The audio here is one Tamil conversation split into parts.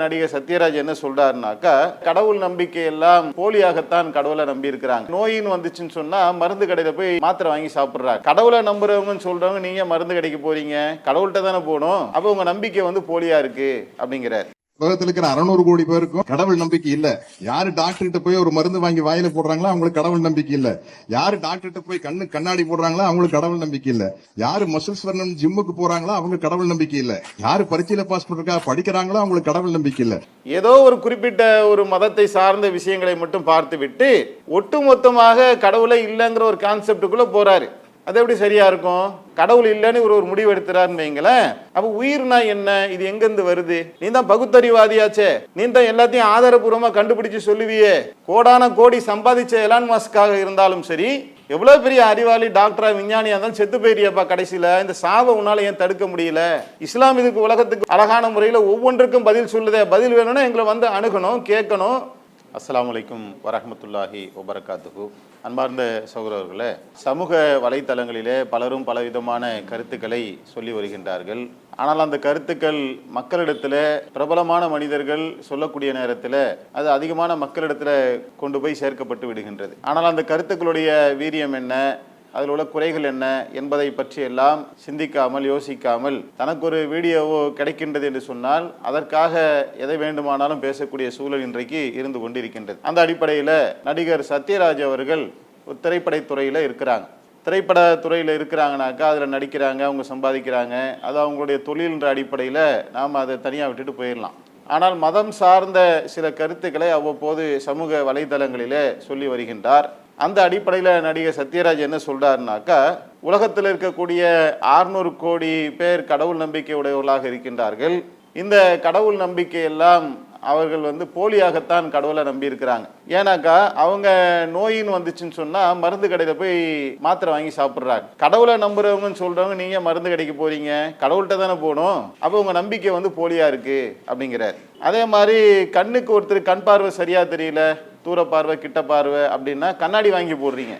நடிகர் சத்யராஜ் என்ன சொல்றாருனாக்கா கடவுள் நம்பிக்கை எல்லாம் போலியாகத்தான் கடவுளை நம்பி இருக்கிறாங்க நோயின்னு வந்துச்சுன்னு சொன்னா மருந்து கடையில போய் மாத்திரை வாங்கி சாப்பிடுறாங்க. கடவுளை நம்புறவங்கன்னு சொல்றவங்க நீங்க மருந்து கடைக்கு போறீங்க? கடவுள்கிட்ட தானே போகணும். அப்ப உங்க நம்பிக்கை வந்து போலியா இருக்கு? அப்படிங்கிறார். உலகத்தில் இருக்கிற அறுநூறு கோடி பேருக்கும் கடவுள் நம்பிக்கை இல்ல. யாரு டாக்டர் கிட்ட போய் ஒரு மருந்து வாங்கி வாயில போடுறாங்களோ அவங்களுக்கு கடவுள் நம்பிக்கை இல்ல. யாரு டாக்டர் கிட்ட போய் கண்ணு கண்ணாடி போடுறாங்களோ அவங்களுக்கு கடவுள் நம்பிக்கை இல்ல. யாரு மசில்ஸ் வரணும் ஜிம்முக்கு போறாங்களோ அவங்க கடவுள் நம்பிக்கை இல்ல. யாரு பரீட்சையில பாஸ் பண்றதுக்கா படிக்கிறாங்களோ அவங்களுக்கு கடவுள் நம்பிக்கை இல்ல. ஏதோ ஒரு குறிப்பிட்ட ஒரு மதத்தை சார்ந்த விஷயங்களை மட்டும் பார்த்து விட்டு ஒட்டுமொத்தமாக கடவுளை இல்லைங்கிற ஒரு கான்செப்டுக்குள்ள போறாரு. அது எப்படி சரியா இருக்கும்? கடவுள் இல்லைன்னு ஒரு ஒரு முடிவு எடுத்துறாருன்னு வைங்களேன். அப்ப உயிர்னா என்ன? இது எங்கிருந்து வருது? நீ தான் பகுத்தறிவாதியாச்சே. நீ தான் எல்லாத்தையும் ஆதாரபூர்வமா கண்டுபிடிச்சு சொல்லுவியே. கோடான கோடி சம்பாதிச்ச எலான் மாஸ்க்காக இருந்தாலும் சரி எவ்வளவு பெரிய அறிவாளி டாக்டரா விஞ்ஞானியா இருந்தாலும் செத்து போயிரியாப்பா கடைசியில. இந்த சாவை உன்னால ஏன் தடுக்க முடியல? இஸ்லாம் இதுக்கு உலகத்துக்கு அழகான முறையில் ஒவ்வொன்றுக்கும் பதில் சொல்லுதே. பதில் வேணும்னா எங்களை வந்து அணுகணும் கேட்கணும். அஸ்லாம் அலைக்கும் வரமத்துல்லாஹி வபரகாத்துஹு. அன்பார்ந்த சகோதரர்களே சமூக வலைத்தளங்களிலே பலரும் பலவிதமான கருத்துக்களை சொல்லி வருகின்றார்கள். ஆனால் அந்த கருத்துக்கள் மக்களிடத்தில் பிரபலமான மனிதர்கள் சொல்லக்கூடிய நேரத்தில் அது அதிகமான மக்களிடத்தில் கொண்டு போய் சேர்க்கப்பட்டு விடுகின்றது. ஆனால் அந்த கருத்துக்களுடைய வீரியம் என்ன? அதில் உள்ள குறைகள் என்ன என்பதை பற்றி எல்லாம் சிந்திக்காமல் யோசிக்காமல் தனக்கு ஒரு வீடியோவோ கிடைக்கின்றது என்று சொன்னால் அதற்காக எதை வேண்டுமானாலும் பேசக்கூடிய சூழல் இன்றைக்கு இருந்து கொண்டிருக்கின்றது. அந்த அடிப்படையில் நடிகர் சத்யராஜ் அவர்கள் ஒரு திரைப்படத் துறையில் இருக்கிறாங்க. திரைப்பட துறையில் இருக்கிறாங்கனாக்கா அதில் நடிக்கிறாங்க அவங்க சம்பாதிக்கிறாங்க. அது அவங்களுடைய தொழில்ன்ற அடிப்படையில் நாம் அதை தனியாக விட்டுட்டு போயிடலாம். ஆனால் மதம் சார்ந்த சில கருத்துக்களை அவ்வப்போது சமூக வலைதளங்களிலே சொல்லி வருகின்றார். அந்த அடிப்படையில் நடிகர் சத்யராஜ் என்ன சொல்கிறாருனாக்கா உலகத்தில் இருக்கக்கூடிய 600 கோடி பேர் கடவுள் நம்பிக்கை உடையவர்களாக இருக்கின்றார்கள். இந்த கடவுள் நம்பிக்கையெல்லாம் அவர்கள் வந்து போலியாகத்தான் கடவுளை நம்பி இருக்கிறாங்க ஏன்னாக்கா அவங்க நோயின்னு வந்துச்சுன்னு சொன்னால் மருந்து கடையில் போய் மாத்திரை வாங்கி சாப்பிட்றாங்க. கடவுளை நம்புறவங்கன்னு சொல்கிறவங்க நீங்கள் மருந்து கடைக்கு போகிறீங்க கடவுள்கிட்ட தானே போகணும். அப்போ உங்கள் நம்பிக்கை வந்து போலியாக இருக்குது அப்படிங்கிறார். அதே மாதிரி கண்ணுக்கு ஒருத்தர் கண் பார்வை சரியாக தெரியல தூர பார்வை கிட்ட பார்வை அப்படின்னா கண்ணாடி வாங்கி போடுறீங்க.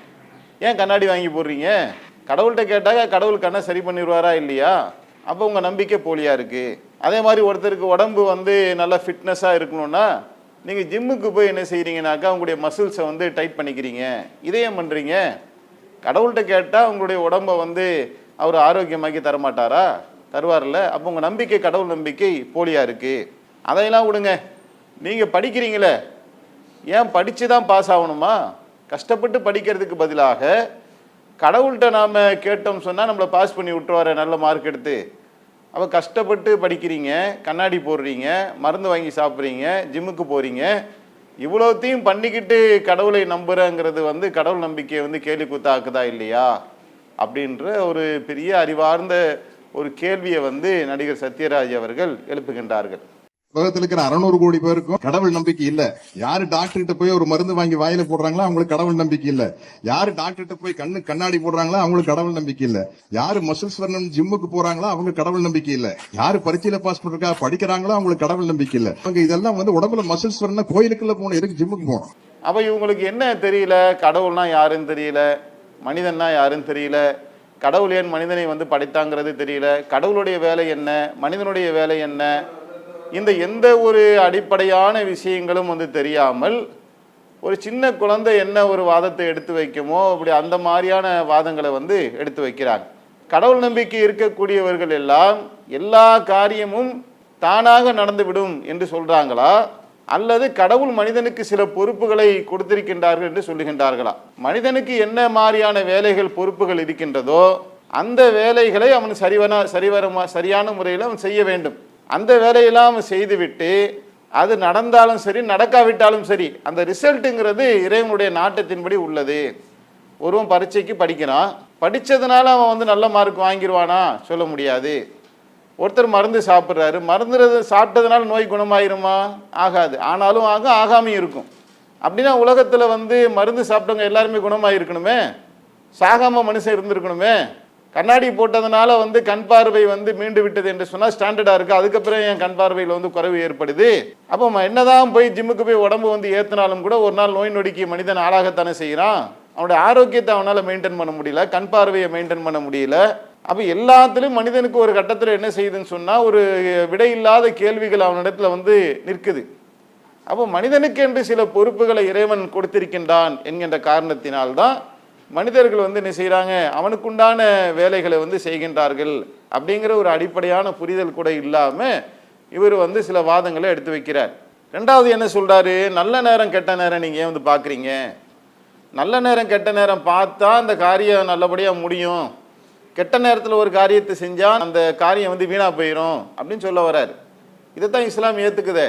ஏன் கண்ணாடி வாங்கி போடுறீங்க? கடவுள்கிட்ட கேட்டாக்க கடவுள் கண்ணை சரி பண்ணிடுவாரா இல்லையா? அப்போ உங்கள் நம்பிக்கை போலியாக இருக்குது அதே மாதிரி ஒருத்தருக்கு உடம்பு வந்து நல்லா ஃபிட்னஸாக இருக்கணும்னா நீங்கள் ஜிம்முக்கு போய் என்ன செய்கிறீங்கனாக்கா உங்களுடைய மசில்ஸை வந்து டைட் பண்ணிக்கிறீங்க. இதை ஏன் பண்ணுறீங்க கடவுள்கிட்ட கேட்டால் உங்களுடைய உடம்பை வந்து அவர் ஆரோக்கியமாக்கி தரமாட்டாரா? தருவார்ல. அப்போ உங்கள் நம்பிக்கை கடவுள் நம்பிக்கை போலியாக இருக்குது அதையெல்லாம் விடுங்க. நீங்கள் படிக்கிறீங்களே. ஏன் படித்து தான் பாஸ் ஆகணுமா? கஷ்டப்பட்டு படிக்கிறதுக்கு பதிலாக கடவுள்கிட்ட நாம் கேட்டோம் சொன்னால் நம்மளை பாஸ் பண்ணி விட்டுருவாரு நல்ல மார்க் எடுத்து. அப்போ கஷ்டப்பட்டு படிக்கிறீங்க கண்ணாடி போடுறீங்க மருந்து வாங்கி சாப்பிட்றீங்க ஜிம்முக்கு போகிறீங்க இவ்வளோத்தையும் பண்ணிக்கிட்டு கடவுளை நம்புகிறேங்கிறது வந்து கடவுள் நம்பிக்கையை வந்து கேள்வி கூத்தாக்குதா இல்லையா? அப்படின்ற ஒரு பெரிய அறிவார்ந்த ஒரு கேள்வியை வந்து நடிகர் சத்யராஜ் அவர்கள் எழுப்புகின்றார்கள். உலகத்துல இருக்கிற அறுநூறு கோடி பேருக்கும் கடவுள் நம்பிக்கை இல்ல. யாரு டாக்டர் கிட்ட போய் ஒரு மருந்து வாங்கி வாயில போடுறாங்களோ அவங்களுக்கு கடவுள் நம்பிக்கை இல்ல. யாரு டாக்டர் கிட்ட போய் கண்ணு கண்ணாடி போடுறாங்களோ அவங்களுக்கு கடவுள் நம்பிக்கை இல்ல. யாரு மசில்ஸ் வரணும் ஜிம்முக்கு போறாங்களோ அவங்க கடவுள் நம்பிக்கை இல்ல. யாரு பரீட்சையில பாஸ் பண்றதுக்கா படிக்கிறாங்களோ அவங்களுக்கு கடவுள் நம்பிக்கை இல்ல. அவங்க இதெல்லாம் வந்து உடம்புல மசில்ஸ் வரணும் கோயிலுக்குள்ள போகணும். எதுக்கு ஜிம்முக்கு போகணும்? அப்போ இவங்களுக்கு என்ன தெரியல? கடவுள்னா யாருன்னு தெரியல. மனிதன்னா யாருன்னு தெரியல. கடவுள் ஏன் மனிதனை வந்து படைத்தாங்கிறது தெரியல. கடவுளுடைய வேலை என்ன? மனிதனுடைய வேலை என்ன? இந்த எந்த ஒரு அடிப்படையான விஷயங்களும் வந்து தெரியாமல் ஒரு சின்ன குழந்தை என்ன ஒரு வாதத்தை எடுத்து வைக்குமோ அப்படி அந்த மாதிரியான வாதங்களை வந்து எடுத்து வைக்கிறாங்க கடவுள் நம்பிக்கை இருக்கக்கூடியவர்கள் எல்லாம் எல்லா காரியமும் தானாக நடந்துவிடும் என்று சொல்றாங்களா? அல்லது கடவுள் மனிதனுக்கு சில பொறுப்புகளை கொடுத்திருக்கின்றார்கள் என்று சொல்லுகின்றார்களா? மனிதனுக்கு என்ன மாதிரியான வேலைகள் பொறுப்புகள் இருக்கின்றதோ அந்த வேலைகளை அவன் சரிவன சரிவரமா சரியான முறையில் அவன் செய்ய வேண்டும். அந்த வேலையெல்லாம் அவன் செய்துவிட்டு அது நடந்தாலும் சரி நடக்காவிட்டாலும் சரி அந்த ரிசல்ட்டுங்கிறது இறைவனுடைய நாட்டத்தின்படி உள்ளது. ஒருவன் பரீட்சைக்கு படிக்கிறான். படித்ததுனால அவன் வந்து நல்ல மார்க் வாங்கிடுவானா சொல்ல முடியாது. ஒருத்தர் மருந்து சாப்பிட்றாரு. மருந்து சாப்பிட்டதுனால நோய் குணமாயிருமா? ஆகாது. ஆனாலும் ஆகும் ஆகாமையும் இருக்கும். அப்படின்னா உலகத்தில் வந்து மருந்து சாப்பிட்டவங்க எல்லாருமே குணமாயிருக்கணுமே? சாகாமல் மனுஷன் இருந்திருக்கணுமே? கண்ணாடி போட்டதுனால வந்து கண் பார்வை வந்து மீண்டு விட்டது என்று சொன்னால் ஸ்டாண்டர்டாக இருக்குது அதுக்கப்புறம் என் கண் பார்வையில் வந்து குறைவு ஏற்படுது. அப்போ என்னதான் போய் ஜிம்முக்கு போய் உடம்பு வந்து ஏற்றினாலும் கூட ஒரு நாள் நோய் நொடிக்கு மனிதன் ஆளாகத்தானே செய்கிறான் அவனுடைய ஆரோக்கியத்தை அவனால் மெயின்டைன் பண்ண முடியல. கண் பார்வையை மெயின்டைன் பண்ண முடியல. அப்போ எல்லாத்துலேயும் மனிதனுக்கு ஒரு கட்டத்தில் என்ன செய்யுதுன்னு சொன்னால் ஒரு விடையில்லாத கேள்விகள் அவனிடத்தில் வந்து நிற்குது. அப்போ மனிதனுக்கு என்று சில பொறுப்புகளை இறைவன் கொடுத்திருக்கின்றான் என்கின்ற காரணத்தினால்தான் மனிதர்கள் வந்து என்ன செய்கிறாங்க அவனுக்குண்டான வேலைகளை வந்து செய்கின்றார்கள். அப்படிங்கிற ஒரு அடிப்படையான புரிதல் கூட இல்லாமல் இவர் வந்து சில வாதங்களை எடுத்து வைக்கிறார். ரெண்டாவது என்ன சொல்கிறாரு நல்ல நேரம் கெட்ட நேரம் நீங்கள் ஏன் வந்து பார்க்குறீங்க நல்ல நேரம் கெட்ட நேரம் பார்த்தா அந்த காரியம் நல்லபடியாக முடியும். கெட்ட நேரத்தில் ஒரு காரியத்தை செஞ்சால் அந்த காரியம் வந்து வீணாக போயிடும் அப்படின்னு சொல்ல வர்றார். இதைத்தான் இஸ்லாம் ஏற்றுக்குதே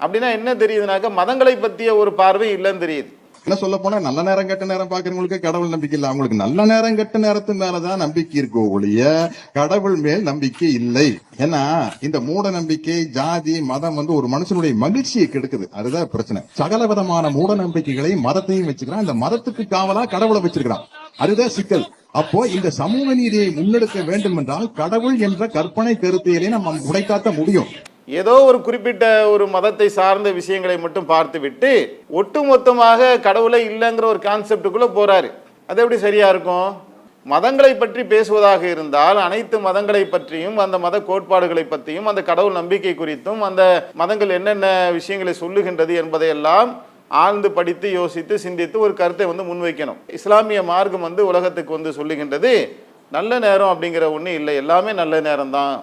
அப்படின்னா என்ன தெரியுதுனாக்கா மதங்களை பற்றிய ஒரு பார்வை இல்லைன்னு தெரியுது. என்ன சொல்ல போனா நல்ல நேரம் கெட்ட நேரம் பாக்குறவங்களுக்கு கடவுள் நம்பிக்கை இல்லை. அவங்களுக்கு நல்ல நேரம் கெட்ட நேரத்து மேலதான் நம்பிக்கை இருக்கோ ஒழிய கடவுள் மேல் நம்பிக்கை இல்லை. ஏன்னா இந்த மூட நம்பிக்கை ஜாதி மதம் வந்து ஒரு மனுஷனுடைய மகிழ்ச்சியை கெடுக்குது. அதுதான் பிரச்சனை. சகல விதமான மூட நம்பிக்கைகளை மதத்தையும் வச்சுக்கிறான். இந்த மதத்துக்கு காவலா கடவுளை வச்சிருக்கிறான். அதுதான் சிக்கல். அப்போ இந்த சமூக நீதியை முன்னெடுக்க வேண்டும் என்றால் கடவுள் என்ற கற்பனை கருத்தையிலே நம்ம உடைக்காட்ட முடியும். ஏதோ ஒரு குறிப்பிட்ட ஒரு மதத்தை சார்ந்த விஷயங்களை மட்டும் பார்த்துவிட்டு ஒட்டுமொத்தமாக கடவுளை இல்லைங்கிற ஒரு கான்செப்டுக்குள்ளே போகிறாரு அது எப்படி சரியாக இருக்கும்? மதங்களை பற்றி பேசுவதாக இருந்தால் அனைத்து மதங்களை பற்றியும் அந்த மத கோட்பாடுகளை பற்றியும் அந்த கடவுள் நம்பிக்கை குறித்தும் அந்த மதங்கள் என்னென்ன விஷயங்களை சொல்லுகின்றது என்பதையெல்லாம் ஆழ்ந்து படித்து யோசித்து சிந்தித்து ஒரு கருத்தை வந்து முன்வைக்கணும். இஸ்லாமிய மார்க்கம் வந்து உலகத்துக்கு வந்து சொல்லுகின்றது நல்ல நேரம் அப்படிங்கிற ஒன்று இல்லை. எல்லாமே நல்ல நேரம்தான்.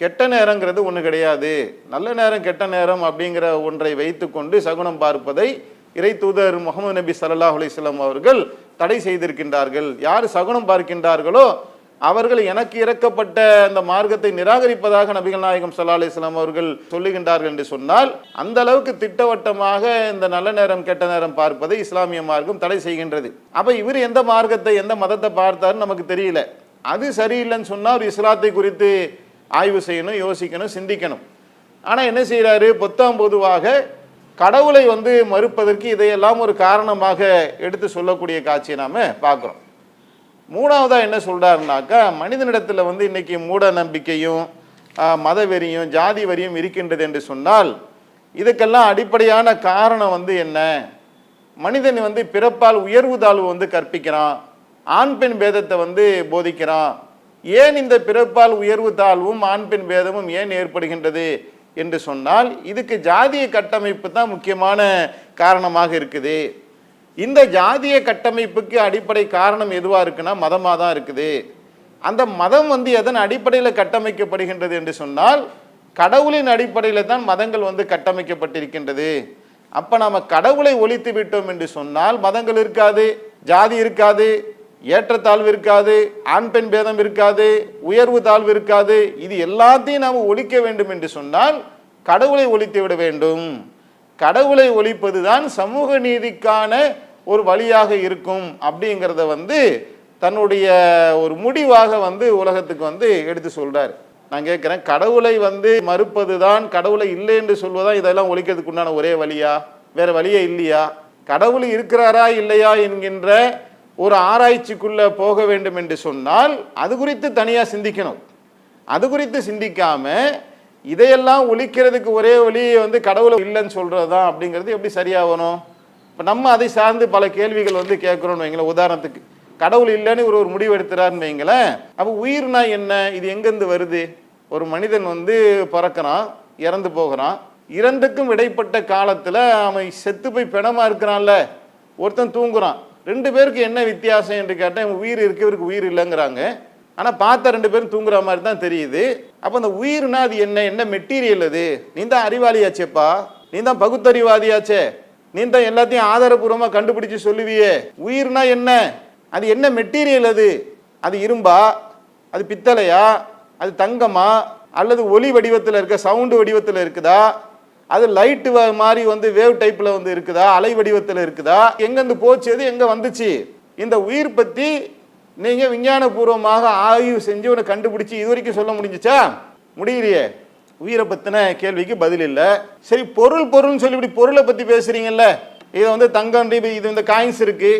கெட்ட நேரங்கிறது ஒன்று கிடையாது. நல்ல நேரம் கெட்ட நேரம் அப்படிங்கிற ஒன்றை வைத்துக்கொண்டு சகுனம் பார்ப்பதை இறை தூதர் முகமது நபி ஸல்லல்லாஹு அலிஸ்லாம் அவர்கள் தடை செய்திருக்கின்றார்கள். யார் சகுனம் பார்க்கின்றார்களோ அவர்கள் எனக்கு இறக்கப்பட்ட அந்த மார்க்கத்தை நிராகரிப்பதாக நபிகள் நாயகம் சல்லா அலிஸ்லாம் அவர்கள் சொல்லுகின்றார்கள் என்று சொன்னால் அந்த அளவுக்கு திட்டவட்டமாக இந்த நல்ல நேரம் கெட்ட நேரம் பார்ப்பதை இஸ்லாமிய மார்க்கம் தடை செய்கின்றது. அப்போ இவர் எந்த மார்க்கத்தை எந்த மதத்தை பார்த்தாருன்னு நமக்கு தெரியல. அது சரியில்லைன்னு சொன்னால் ஒரு இஸ்லாத்தை குறித்து ஆய்வு செய்யணும் யோசிக்கணும் சிந்திக்கணும். ஆனால் என்ன செய்கிறாரு பொத்தாம் பொதுவாக கடவுளை வந்து மறுப்பதற்கு இதையெல்லாம் ஒரு காரணமாக எடுத்து சொல்லக்கூடிய காட்சியை நாம் பார்க்குறோம். மூணாவதாக என்ன சொல்கிறாருனாக்கா மனிதனிடத்தில் வந்து இன்னைக்கு மூட நம்பிக்கையும் மத வெறியும் ஜாதி வரியும் இருக்கின்றது என்று சொன்னால் இதுக்கெல்லாம் அடிப்படையான காரணம் வந்து என்ன? மனிதன் வந்து பிறப்பால் உயர்வு தாழ்வு வந்து கற்பிக்கிறான். ஆண் பெண் பேதத்தை வந்து போதிக்கிறான். ஏன் இந்த பிறப்பால் உயர்வு தாழ்வும் ஆண் பெண் பேதமும் ஏன் ஏற்படுகின்றது என்று சொன்னால் இதுக்கு ஜாதிய கட்டமைப்பு தான் முக்கியமான காரணமாக இருக்குது. இந்த ஜாதிய கட்டமைப்புக்கு அடிப்படை காரணம் எதுவாக இருக்குன்னா மதமாக தான் இருக்குது. அந்த மதம் வந்து எதன் அடிப்படையில் கட்டமைக்கப்படுகின்றது என்று சொன்னால் கடவுளின் அடிப்படையில் தான் மதங்கள் வந்து கட்டமைக்கப்பட்டிருக்கின்றது. அப்போ நாம் கடவுளை ஒழித்து விட்டோம் என்று சொன்னால் மதங்கள் இருக்காது ஜாதி இருக்காது ஏற்றத்தாழ்வு இருக்காது ஆண் பெண் பேதம் இருக்காது உயர்வு தாழ்வு இருக்காது. இது எல்லாத்தையும் நாம் ஒழிக்க வேண்டும் என்று சொன்னால் கடவுளை ஒழித்து விட வேண்டும். கடவுளை ஒழிப்பது தான் சமூக நீதிக்கான ஒரு வழியாக இருக்கும் அப்படிங்கிறத வந்து தன்னுடைய ஒரு முடிவாக வந்து உலகத்துக்கு வந்து எடுத்து சொல்றாரு. நான் கேட்குறேன் கடவுளை வந்து மறுப்பது தான் கடவுளை இல்லை என்று சொல்வதா? இதெல்லாம் ஒழிக்கிறதுக்கு உண்டான ஒரே வழியா? வேற வழியே இல்லையா? கடவுள் இருக்கிறாரா இல்லையா என்கின்ற ஒரு ஆராய்ச்சிக்குள்ள போக வேண்டும் என்று சொன்னால் அது குறித்து தனியாக சிந்திக்கணும். அது குறித்து சிந்திக்காம இதையெல்லாம் ஒழிக்கிறதுக்கு ஒரே வழி வந்து கடவுளை இல்லைன்னு சொல்கிறது தான் அப்படிங்கிறது எப்படி சரியாகணும்? இப்போ நம்ம அதை சார்ந்து பல கேள்விகள் வந்து கேட்குறோம்னு வைங்களேன் உதாரணத்துக்கு. கடவுள் இல்லைன்னு ஒரு ஒரு முடிவு எடுத்துறாருன்னு வைங்களேன் அப்போ உயிர்னா என்ன? இது எங்கேருந்து வருது? ஒரு மனிதன் வந்து பிறக்கிறான் இறந்து போகிறான். இறந்துக்கும் இடைப்பட்ட காலத்தில் அவன் செத்து போய் பிணமாக இருக்கிறான்ல. ஒருத்தன் தூங்குறான். ரெண்டு பேருக்கு என்ன வித்தியாசம் என்று கேட்டால் இவன் உயிர் இருக்கு இவருக்கு உயிர் இல்லைங்கிறாங்க. ஆனால் பார்த்தா ரெண்டு பேரும் தூங்குற மாதிரி தான் தெரியுது. அப்போ அந்த உயிர்னா அது என்ன? என்ன மெட்டீரியல் அது? நீ தான் அறிவாளியாச்சேப்பா. நீ தான் பகுத்தறிவாதியாச்சே. நீ தான் எல்லாத்தையும் ஆதாரபூர்வமாக கண்டுபிடிச்சு சொல்லுவியே. உயிர்னா என்ன? அது என்ன மெட்டீரியல் அது? அது இரும்பா? அது பித்தளையா? அது தங்கமா? அல்லது ஒலி வடிவத்தில் இருக்க சவுண்டு வடிவத்தில் இருக்குதா? அது லைட்டு மாதிரி வந்து வேவ் டைப்பில் வந்து இருக்குதா? அலை வடிவத்தில் இருக்குதா? எங்கேருந்து போச்சு அது எங்கே வந்துச்சு? இந்த உயிர் பற்றி நீங்கள் விஞ்ஞானபூர்வமாக ஆய்வு செஞ்சு உன்னை கண்டுபிடிச்சி இது வரைக்கும் சொல்ல முடிஞ்சிச்சா? முடியலையே. உயிரை பற்றின கேள்விக்கு பதில் இல்லை. சரி பொருள் பொருள்னு சொல்லி இப்படி பொருளை பற்றி பேசுகிறீங்கல்ல இதை வந்து தங்கம் இது இது இந்த காயின்ஸ் இருக்குது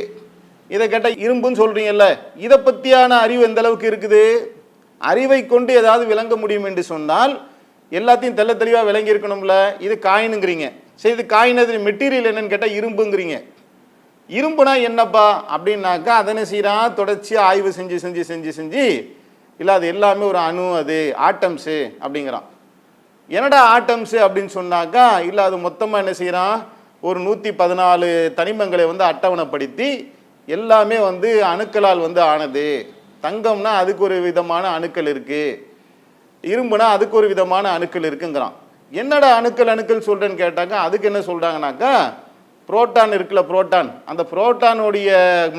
இதை கேட்டால் இரும்புன்னு சொல்கிறீங்கல்ல இதை பற்றியான அறிவு எந்த அளவுக்கு இருக்குது? அறிவை கொண்டு ஏதாவது விளங்க முடியும் என்று சொன்னால் எல்லாத்தையும் தெல்ல தெளிவாக விளங்கி இருக்கணும்ல இது காயினுங்கிறீங்க. சரி இது காயின் அது மெட்டீரியல் என்னன்னு கேட்டால் இரும்புங்கிறீங்க. இரும்புனா என்னப்பா? அப்படின்னாக்கா அதனை சீராக தொடர்ச்சி ஆய்வு செஞ்சு செஞ்சு செஞ்சு செஞ்சு இல்லை அது எல்லாமே ஒரு அணு அது ஆட்டம்ஸு அப்படிங்கிறான். என்னடா ஆட்டம்ஸு அப்படின்னு சொன்னாக்கா இல்லை அது மொத்தமாக என்ன செய்கிறான் ஒரு நூற்றி பதினாலு தனிமங்களை வந்து அட்டவணைப்படுத்தி எல்லாமே வந்து அணுக்களால் வந்து ஆனது. தங்கம்னா அதுக்கு ஒரு விதமான அணுக்கள் இருக்குது இரும்புனா அதுக்கு ஒரு விதமான அணுக்கள் இருக்குங்கிறான். என்னடா அணுக்கள் அணுக்கள் சொல்கிறேன்னு கேட்டாக்கா அதுக்கு என்ன சொல்கிறாங்கனாக்கா புரோட்டான் இருக்குல்ல புரோட்டான். அந்த புரோட்டானுடைய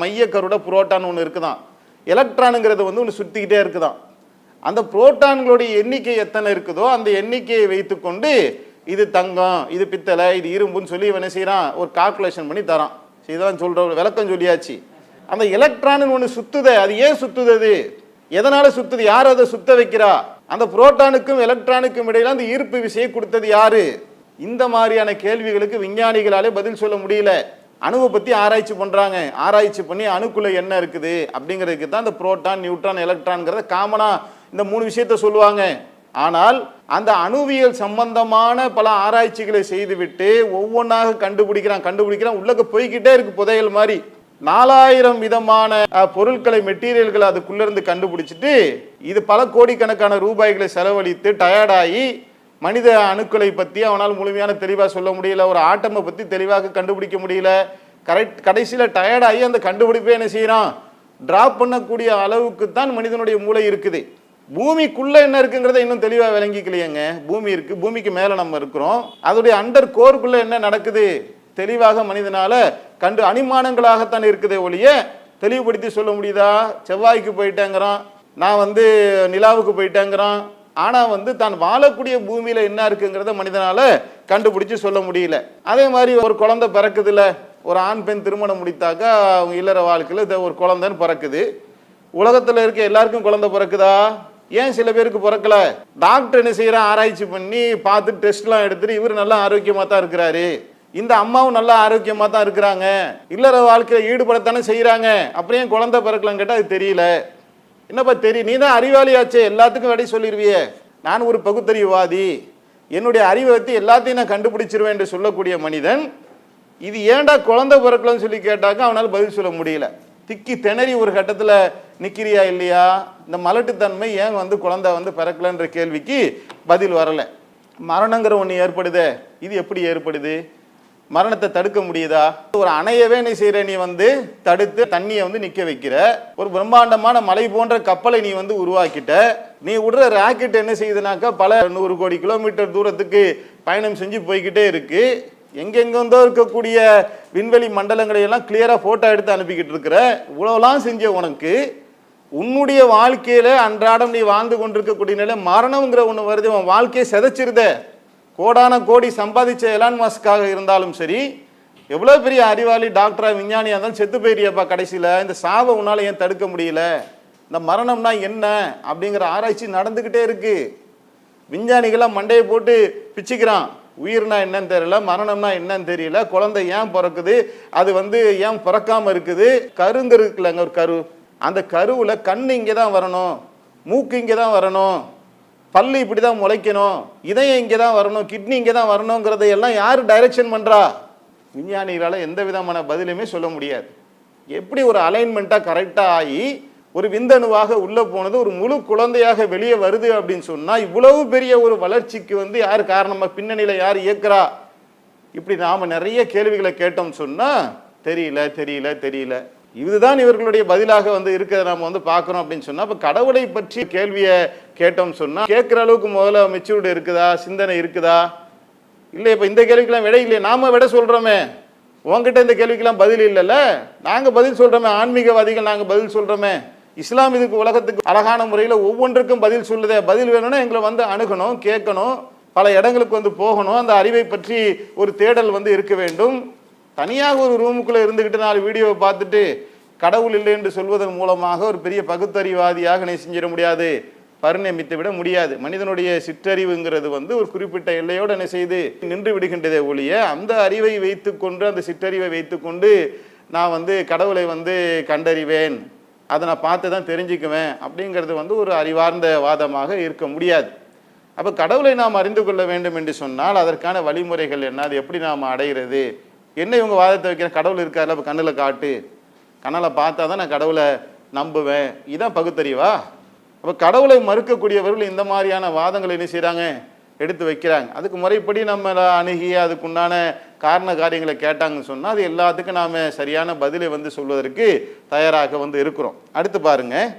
மையக்கருட புரோட்டான் ஒன்று இருக்குதான். எலக்ட்ரானுங்கிறது வந்து ஒன்று சுற்றிக்கிட்டே இருக்குதான். அந்த புரோட்டான்களுடைய எண்ணிக்கை எத்தனை இருக்குதோ அந்த எண்ணிக்கையை வைத்துக்கொண்டு இது தங்கம் இது பித்தளை இது இரும்புன்னு சொல்லி இவன் செய்கிறான் ஒரு கால்குலேஷன் பண்ணி தரான். சரி, சொல்கிற விளக்கம் சொல்லியாச்சு. அந்த எலக்ட்ரான் ஒன்று சுத்துதே அது ஏன் சுத்துது அது? எதனால சுத்துது? யார் அதை சுத்த வைக்கிறா? அந்த புரோட்டானுக்கும் எலக்ட்ரானுக்கும் இடையில அந்த ஈர்ப்பு விசையை கொடுத்தது யாரு? இந்த மாதிரியான கேள்விகளுக்கு விஞ்ஞானிகளாலே பதில் சொல்ல முடியல. அணுவை பத்தி ஆராய்ச்சி பண்றாங்க. ஆராய்ச்சி பண்ணி அணுக்குள்ள என்ன இருக்குது? அப்படிங்கிறதுக்கு தான் இந்த புரோட்டான் நியூட்ரான் எலக்ட்ரான்ங்கிறத காமனா இந்த மூணு விஷயத்த சொல்லுவாங்க. ஆனால் அந்த அணுவியல் சம்பந்தமான பல ஆராய்ச்சிகளை செய்துவிட்டு ஒவ்வொன்றாக கண்டுபிடிக்கிறான் கண்டுபிடிக்கிறான். உள்ளக்க போய்கிட்டே இருக்கு புதையல் மாதிரி. நாலாயிரம் விதமான பொருட்களை மெட்டீரியல்களை அதுக்குள்ளேருந்து கண்டுபிடிச்சிட்டு இது பல கோடிக்கணக்கான ரூபாய்களை செலவழித்து டயர்டாகி மனித அணுக்களை பற்றி அவனால் முழுமையான தெளிவாக சொல்ல முடியல ஒரு ஆட்டமை பற்றி தெளிவாக கண்டுபிடிக்க முடியல. கரெக்ட் கடைசியில் டயர்டாகி அந்த கண்டுபிடிப்பே என்ன செய்கிறான் ட்ராப் பண்ணக்கூடிய அளவுக்கு தான் மனிதனுடைய மூளை இருக்குது. பூமிக்குள்ளே என்ன இருக்குங்கிறத இன்னும் தெளிவாக விளங்கிக்கலையேங்க. பூமி இருக்கு. பூமிக்கு மேலே நம்ம இருக்கிறோம். அதோடைய அண்டர் கோருக்குள்ளே என்ன நடக்குது? தெளிவாக மனிதனால் கண்டு அனுமானங்களாகத்தான் இருக்குதே ஒழிய தெளிவுபடுத்தி சொல்ல முடியுதா? செவ்வாய்க்கு போயிட்டேங்கிறான் நான் வந்து நிலாவுக்கு போயிட்டேங்கிறான் ஆனால் வந்து தான் வாழக்கூடிய பூமியில் என்ன இருக்குங்கிறத மனிதனால் கண்டுபிடிச்சி சொல்ல முடியல. அதே மாதிரி ஒரு குழந்தை பிறக்குதுல்ல ஒரு ஆண் பெண் திருமணம் முடித்தாக்கா அவங்க இல்லற வாழ்க்கையில் இதை ஒரு குழந்தைன்னு பிறக்குது. உலகத்தில் இருக்க எல்லாருக்கும் குழந்தை பிறக்குதா? ஏன் சில பேருக்கு பிறக்கல? டாக்டர் என்ன செய்கிறான் ஆராய்ச்சி பண்ணி பார்த்து டெஸ்ட்லாம் எடுத்துட்டு இவர் நல்லா ஆரோக்கியமாக தான் இருக்கிறாரு. இந்த அம்மாவும் நல்லா ஆரோக்கியமாக தான் இருக்கிறாங்க. இல்லற வாழ்க்கையில் ஈடுபடத்தானே செய்கிறாங்க அப்படியே குழந்தை பிறக்கலன்னு கேட்டால் அது தெரியல. என்னப்பா தெரியும் நீ தான் அறிவாளியாச்சே. எல்லாத்துக்கும் விடை சொல்லிடுவியே நான் ஒரு பகுத்தறிவுவாதி என்னுடைய அறிவை வச்சு எல்லாத்தையும் நான் கண்டுபிடிச்சிருவேன் என்று சொல்லக்கூடிய மனிதன் இது ஏன்டா குழந்தை பிறக்கலன்னு சொல்லி கேட்டாக்க அவனால் பதில் சொல்ல முடியல. திக்கி திணறி ஒரு கட்டத்தில் நிற்கிறியா இல்லையா? இந்த மலட்டுத்தன்மை ஏன் வந்து குழந்தை வந்து பிறக்கலன்ற கேள்விக்கு பதில் வரலை. மரணங்கிற ஒன்று ஏற்படுதே. இது எப்படி ஏற்படுது? மரணத்தை தடுக்க முடியுதா? ஒரு அணையவே நீ செய்யற நீ வந்து தடுத்து தண்ணியை வந்து நிக்க வைக்கிற. ஒரு பிரம்மாண்டமான மலை போன்ற கப்பலை நீ வந்து உருவாக்கிட்ட. நீ விடுற ராக்கெட் என்ன செய்யுதுனாக்கா பல நூறு கோடி கிலோமீட்டர் தூரத்துக்கு பயணம் செஞ்சு போய்கிட்டே இருக்கு. எங்கெங்கேருந்தோ இருக்கக்கூடிய விண்வெளி மண்டலங்களையெல்லாம் கிளியரா போட்டோ எடுத்து அனுப்பிக்கிட்டு இருக்கிற. இவ்வளவுலாம் செஞ்ச உனக்கு உன்னுடைய வாழ்க்கையில அன்றாடம் நீ வாழ்ந்து கொண்டிருக்கக்கூடிய நிலை மரணம்ங்கிற ஒன்று வருது உன் வாழ்க்கையை சிதைச்சிருதே. கோடான கோடி சம்பாதிச்ச எலான் மாஸ்க்காக இருந்தாலும் சரி எவ்வளோ பெரிய அறிவாளி டாக்டரா விஞ்ஞானியாக இருந்தாலும் செத்து போயிறியப்பா கடைசியில். இந்த சாவை உன்னால் ஏன் தடுக்க முடியல? இந்த மரணம்னா என்ன? அப்படிங்கிற ஆராய்ச்சி நடந்துக்கிட்டே இருக்கு. விஞ்ஞானிகள்லாம் மண்டையை போட்டு பிச்சுக்கிறான். உயிர்னா என்னன்னு தெரியல மரணம்னா என்னன்னு தெரியல. குழந்தை ஏன் பிறக்குது? அது வந்து ஏன் பிறக்காமல் இருக்குது? கருங்க இருக்குல்லங்க ஒரு கரு. அந்த கருவில் கண் இங்கே தான் வரணும். மூக்கு இங்கே தான் வரணும். பல்லு இப்படி தான் முளைக்கணும் இதயம் இங்கே தான் வரணும் கிட்னி இங்கே தான் வரணுங்கிறதை எல்லாம் யார் டைரக்ஷன் பண்ணுறா விஞ்ஞானிகளால் எந்த விதமான பதிலுமே சொல்ல முடியாது. எப்படி ஒரு அலைன்மெண்ட்டாக கரெக்டாக ஆகி ஒரு விந்தணுவாக உள்ளே போனது ஒரு முழு குழந்தையாக வெளியே வருது அப்படின்னு சொன்னால் இவ்வளவு பெரிய ஒரு வளர்ச்சிக்கு வந்து யார் காரணமாக பின்னணியில் யார் இயக்குறா? இப்படி நாம் நிறைய கேள்விகளை கேட்டோம்னு சொன்னால் தெரியல தெரியல தெரியல. இதுதான் இவர்களுடைய பதிலாக வந்து இருக்கிறத நாம வந்து பார்க்குறோம் அப்படின்னு சொன்னால் இப்போ கடவுளை பற்றி கேள்வியை கேட்டோம் சொன்னால் கேட்குற அளவுக்கு முதல்ல மெச்சூர்டு இருக்குதா? சிந்தனை இருக்குதா? இல்லை இப்போ இந்த கேள்விக்கெல்லாம் விடை இல்லையே. நாம விட சொல்கிறோமே உங்ககிட்ட இந்த கேள்விக்கெல்லாம் பதில் இல்லைல்ல. நாங்கள் பதில் சொல்கிறோமே ஆன்மீகவாதிகள் நாங்கள் பதில் சொல்கிறோமே இஸ்லாம் இதுக்கு உலகத்துக்கு அழகான முறையில் ஒவ்வொன்றுக்கும் பதில் சொல்லுதே. பதில் வேணும்னா எங்களை வந்து அணுகணும் கேட்கணும். பல இடங்களுக்கு வந்து போகணும். அந்த அறிவை பற்றி ஒரு தேடல் வந்து இருக்க வேண்டும். தனியாக ஒரு ரூமுக்குள்ளே இருந்துக்கிட்டு நாலு வீடியோவை பார்த்துட்டு கடவுள் இல்லை என்று சொல்வதன் மூலமாக ஒரு பெரிய பகுத்தறிவாதியாக நீ செஞ்சிட முடியாது. பரிணமித்து விட முடியாது. மனிதனுடைய சிற்றறிவுங்கிறது வந்து ஒரு குறிப்பிட்ட எல்லையோடு என்ன செய்து நின்று விடுகின்றதே ஒழிய அந்த அறிவை வைத்துக்கொண்டு அந்த சிற்றறிவை வைத்துக்கொண்டு நான் வந்து கடவுளை வந்து கண்டறிவேன். அதை நான் பார்த்து தான் தெரிஞ்சுக்குவேன் அப்படிங்கிறது வந்து ஒரு அறிவார்ந்த வாதமாக இருக்க முடியாது. அப்போ கடவுளை நாம் அறிந்து கொள்ள வேண்டும் என்று சொன்னால் அதற்கான வழிமுறைகள் என்ன? அது எப்படி நாம் அடைகிறது? என்ன இவங்க வாதத்தை வைக்கிற? கடவுள் இருக்கார்ல இப்போ கண்ணில் காட்டு. கண்ணால் பார்த்தா தான் நான் கடவுளை நம்புவேன். இதான் பகுத்தறிவா? அப்போ கடவுளை மறுக்கக்கூடியவர்கள் இந்த மாதிரியான வாதங்களை என்ன செய்கிறாங்க எடுத்து வைக்கிறாங்க. அதுக்கு முறைப்படி நம்ம அணுகி அதுக்குண்டான காரண காரியங்களை கேட்டாங்கன்னு சொன்னால் அது எல்லாத்துக்கும் நாம் சரியான பதிலை வந்து சொல்வதற்கு தயாராக வந்து இருக்கிறோம். அடுத்து பாருங்கள்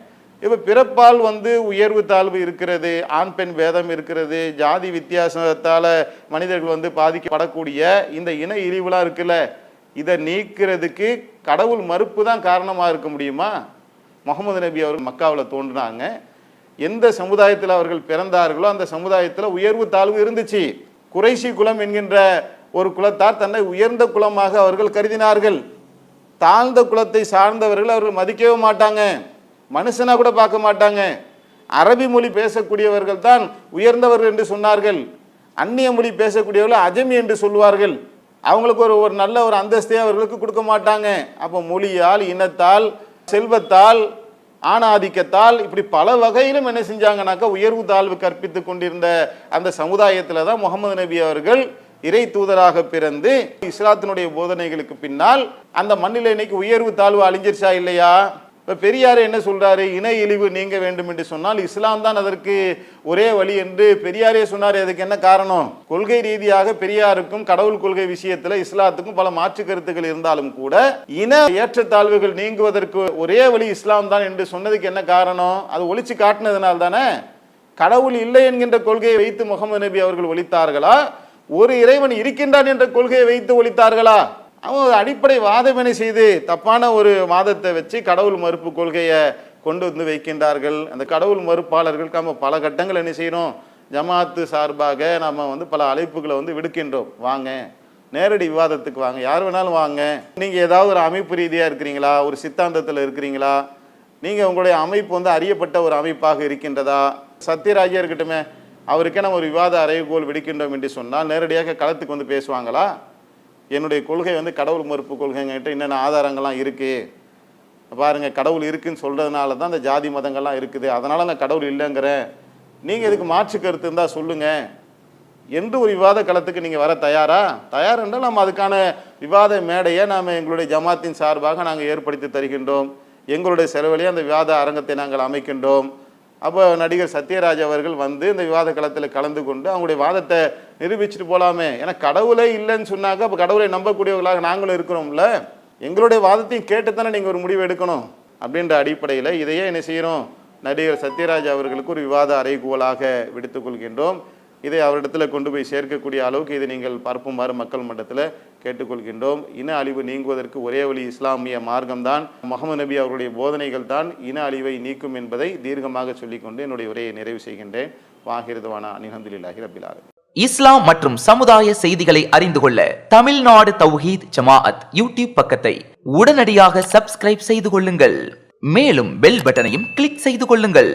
இப்போ பிறப்பால் வந்து உயர்வு தாழ்வு இருக்கிறது ஆண் பெண் பேதம் இருக்கிறது ஜாதி வித்தியாசத்தால் மனிதர்கள் வந்து பாதிக்கப்படக்கூடிய இந்த இன இழிவுலாம் இருக்குல்ல இதை நீக்கிறதுக்கு கடவுள் மறுப்பு தான் காரணமாக இருக்க முடியுமா? முகமது நபி அவர்கள் மக்காவில் தோன்றினாங்க. எந்த சமுதாயத்தில் அவர்கள் பிறந்தார்களோ அந்த சமுதாயத்தில் உயர்வு தாழ்வு இருந்துச்சு. குறைசி குலம் என்கின்ற ஒரு குலத்தார் தன்னை உயர்ந்த குலமாக அவர்கள் கருதினார்கள். தாழ்ந்த குலத்தை சார்ந்தவர்கள் அவர்கள் மதிக்கவே மாட்டாங்க. மனுஷனாக கூட பார்க்க மாட்டாங்க. அரபி மொழி பேசக்கூடியவர்கள் தான் உயர்ந்தவர்கள் என்று சொன்னார்கள். அந்நிய மொழி பேசக்கூடியவர்கள் அஜமி என்று சொல்வார்கள் அவங்களுக்கு ஒரு ஒரு நல்ல ஒரு அந்தஸ்தே அவர்களுக்கு கொடுக்க மாட்டாங்க. அப்போ மொழியால் இனத்தால் செல்வத்தால் ஆணாதிக்கத்தால் இப்படி பல வகையிலும் என்ன செஞ்சாங்கனாக்கா உயர்வு தாழ்வு கற்பித்து கொண்டிருந்த அந்த சமுதாயத்தில் தான் முகமது நபி அவர்கள் இறை தூதராக பிறந்து இஸ்லாத்தினுடைய போதனைகளுக்கு பின்னால் அந்த மண்ணில் இன்னைக்கு உயர்வு தாழ்வு அழிஞ்சிருச்சா இல்லையா? இப்போ பெரியார் என்ன சொல்றாரு? இன இழிவு நீங்க வேண்டும் என்று சொன்னால் இஸ்லாம் தான் அதற்கு ஒரே வழி என்று பெரியாரே சொன்னார் அதுக்கு என்ன காரணம்? கொள்கை ரீதியாக பெரியாருக்கும் கடவுள் கொள்கை விஷயத்துல இஸ்லாத்துக்கும் பல மாற்று கருத்துக்கள் இருந்தாலும் கூட இன ஏற்றத்தாழ்வுகள் நீங்குவதற்கு ஒரே வழி இஸ்லாம் தான் என்று சொன்னதுக்கு என்ன காரணம்? அது ஒழிச்சு காட்டினதுனால தானே? கடவுள் இல்லை என்கின்ற கொள்கையை வைத்து முகமது நபி அவர்கள் ஒழித்தார்களா? ஒரு இறைவன் இருக்கின்றான் என்ற கொள்கையை வைத்து ஒழித்தார்களா? அவங்க ஒரு அடிப்படை வாதவினை செய்து தப்பான ஒரு வாதத்தை வச்சு கடவுள் மறுப்பு கொள்கையை கொண்டு வந்து வைக்கின்றார்கள். அந்த கடவுள் மறுப்பாளர்களுக்கு நம்ம பல கட்டங்கள் என்ன செய்கிறோம் ஜமாத்து சார்பாக நம்ம வந்து பல அழைப்புகளை வந்து விடுக்கின்றோம். வாங்க. நேரடி விவாதத்துக்கு வாங்க. யார் வேணாலும் வாங்க. நீங்கள் ஏதாவது ஒரு அமைப்பு ரீதியாக இருக்கிறீங்களா? ஒரு சித்தாந்தத்தில் இருக்கிறீங்களா? நீங்கள் உங்களுடைய அமைப்பு வந்து அறியப்பட்ட ஒரு அமைப்பாக இருக்கின்றதா? சத்யராஜா இருக்கட்டுமே அவருக்கே நம்ம ஒரு விவாத அறைகோல் விடுக்கின்றோம் என்று சொன்னால் நேரடியாக களத்துக்கு வந்து பேசுவாங்களா? என்னுடைய கொள்கை வந்து கடவுள் மறுப்பு கொள்கைங்கிட்ட என்னென்ன ஆதாரங்கள்லாம் இருக்குது பாருங்கள் கடவுள் இருக்குன்னு சொல்கிறதுனால தான் அந்த ஜாதி மதங்கள்லாம் இருக்குது. அதனால் நான் கடவுள் இல்லைங்கிறேன். நீங்கள் இதுக்கு மாற்று கருத்து இருந்தால் சொல்லுங்கள் எந்த ஒரு விவாத களத்துக்கு நீங்கள் வர தயாரா? தயார் என்றால் நம்ம அதுக்கான விவாத மேடையை நாம் எங்களுடைய ஜமாத்தின் சார்பாக நாங்கள் ஏற்படுத்தி தருகின்றோம். எங்களுடைய செலவிலே அந்த விவாத அரங்கத்தை நாங்கள் அமைக்கின்றோம். அப்போ நடிகர் சத்யராஜ் அவர்கள் வந்து இந்த விவாத களத்தில் கலந்து கொண்டு அவங்களுடைய வாதத்தை நிரூபிச்சுட்டு போகலாமே ஏன்னா கடவுளே இல்லைன்னு சொன்னாக்க அப்போ கடவுளை நம்பக்கூடியவர்களாக நாங்களும் இருக்கிறோம்ல. எங்களுடைய வாதத்தையும் கேட்டு தானே நீங்கள் ஒரு முடிவு எடுக்கணும் அப்படின்ற அடிப்படையில் இதையே என்ன செய்கிறோம் நடிகர் சத்யராஜ் அவர்களுக்கு ஒரு விவாத அறைகூவலாக விடுத்துக் கொள்கின்றோம். இதை அவரிடத்தில் கொண்டு போய் சேர்க்கக்கூடிய அளவுக்கு இதை நீங்கள் பார்ப்புமாறு மக்கள் மன்றத்தில் கேட்டுக்கொள்கின்றோம். இன அழிவு நீங்குவதற்கு ஒரே வழி இஸ்லாமிய மார்க்கம்தான். முகமது நபி அவருடைய போதனைகள் தான் இன அழிவை நீக்கும் என்பதை தீர்க்கமாக சொல்லிக்கொண்டு என்னுடைய உரையை நிறைவு செய்கின்றேன். வாகிருதவானா அனிஹந்துல்லாஹி ரபிலாரு இஸ்லாம் மற்றும் சமுதாய செய்திகளை அறிந்து கொள்ள தமிழ்நாடு தௌஹீத் ஜமாஅத் யூடியூப் பக்கத்தை உடனடியாக சப்ஸ்கிரைப் செய்து கொள்ளுங்கள். மேலும் பெல் பட்டனையும் கிளிக் செய்து கொள்ளுங்கள்.